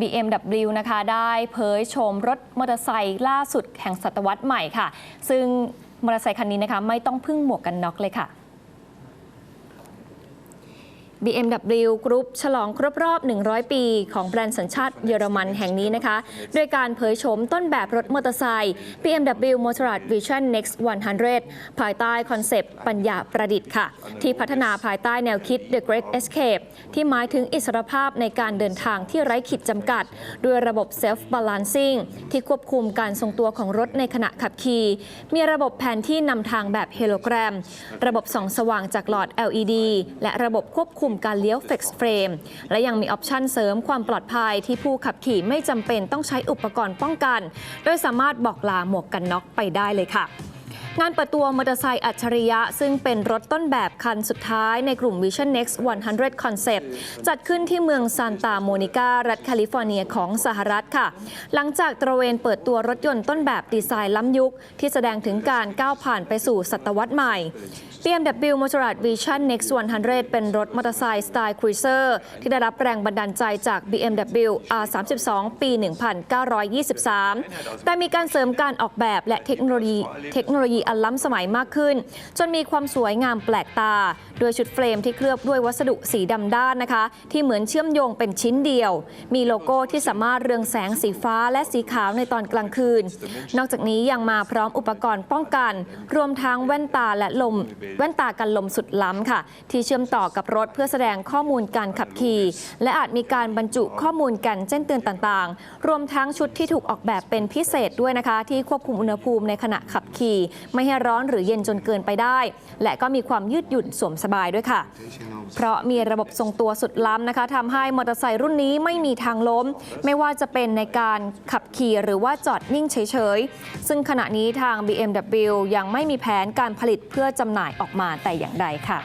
BMW นะคะได้เผยโฉมรถมอเตอร์ไซค์ล่าสุดแห่งศตวรรษใหม่ค่ะ ซึ่งมอเตอร์ไซค์คันนี้นะคะไม่ต้องพึ่งหมวกกันน็อกเลยค่ะ BMW Group ฉลองครบรอบ 100 ปี ของแบรนด์สัญชาติเยอรมันแห่งนี้นะคะ ด้วยการเผยโฉมต้นแบบรถมอเตอร์ไซค์ BMW Motorrad Vision Next 100 ภายใต้คอนเซปต์ปัญญาประดิษฐ์ค่ะ ที่พัฒนาภายใต้แนวคิด The Great Escape ที่หมายถึงอิสรภาพในการเดินทางที่ไร้ขีดจำกัด ด้วยระบบ Self Balancing ที่ควบคุมการทรงตัวของรถในขณะขับขี่มีระบบแผนที่นำทางแบบเฮโลแกรม ระบบส่องสว่างจากหลอด LED และระบบควบคุมการเลี้ยว Flex Frame และยังมีออปชันเสริมความปลอดภัยที่ผู้ขับขี่ไม่จำเป็นต้องใช้อุปกรณ์ป้องกัน โดยสามารถบอกลาหมวกกันน็อกไปได้เลยค่ะ งานเปิดตัวมอเตอร์ไซค์อัจฉริยะ ซึ่งเป็นรถต้นแบบคันสุดท้ายในกลุ่ม Vision Next 100 Concept จัดขึ้นที่เมืองซานตาโมนิการัฐแคลิฟอร์เนียของสหรัฐค่ะ หลังจากตระเวนเปิดตัวรถยนต์ต้นแบบดีไซน์ล้ำยุค ที่แสดงถึงการก้าวผ่านไปสู่ศตวรรษใหม่ BMW Motorrad Vision Next 100 เป็นรถมอเตอร์ไซค์สไตล์ครูเซอร์ที่ได้รับแรงบันดาลใจจาก BMW R32 ปี 1923 แต่มีการเสริมการออกแบบและเทคโนโลยีเทคโนโลยีอันล้ำสมัยมากขึ้น จนมีความสวยงามแปลกตา โดยชุดเฟรมที่เคลือบด้วยวัสดุสีดำด้านนะคะ ที่เหมือนเชื่อมโยงเป็นชิ้นเดียว มีโลโก้ที่สามารถเรืองแสงสีฟ้าและสีขาวในตอนกลางคืน นอกจากนี้ยังมาพร้อมอุปกรณ์ป้องกัน รวมทั้งแว่นตาและลม แว่นตากันลมสุดล้ำค่ะ ที่เชื่อมต่อกับรถเพื่อแสดงข้อมูลการขับขี่ และอาจมีการบรรจุข้อมูลกันแจ้งเตือนต่างๆ รวมทั้งชุดที่ถูกออกแบบเป็นพิเศษด้วยนะคะ ที่ควบคุมอุณหภูมิในขณะขับขี่ไม่ให้ร้อนหรือเย็นจนเกินไปได้ และก็มีความยืดหยุ่นสวมสบายด้วยค่ะ เพราะมีระบบทรงตัวสุดล้ำนะคะทำให้มอเตอร์ไซค์รุ่นนี้ไม่มีทางล้ม ไม่ว่าจะเป็นในการขับขี่หรือว่าจอดนิ่งเฉยๆ ซึ่งขณะนี้ทาง BMW ยังไม่มีแผนการผลิตเพื่อจำหน่ายออกมาแต่อย่างใดค่ะ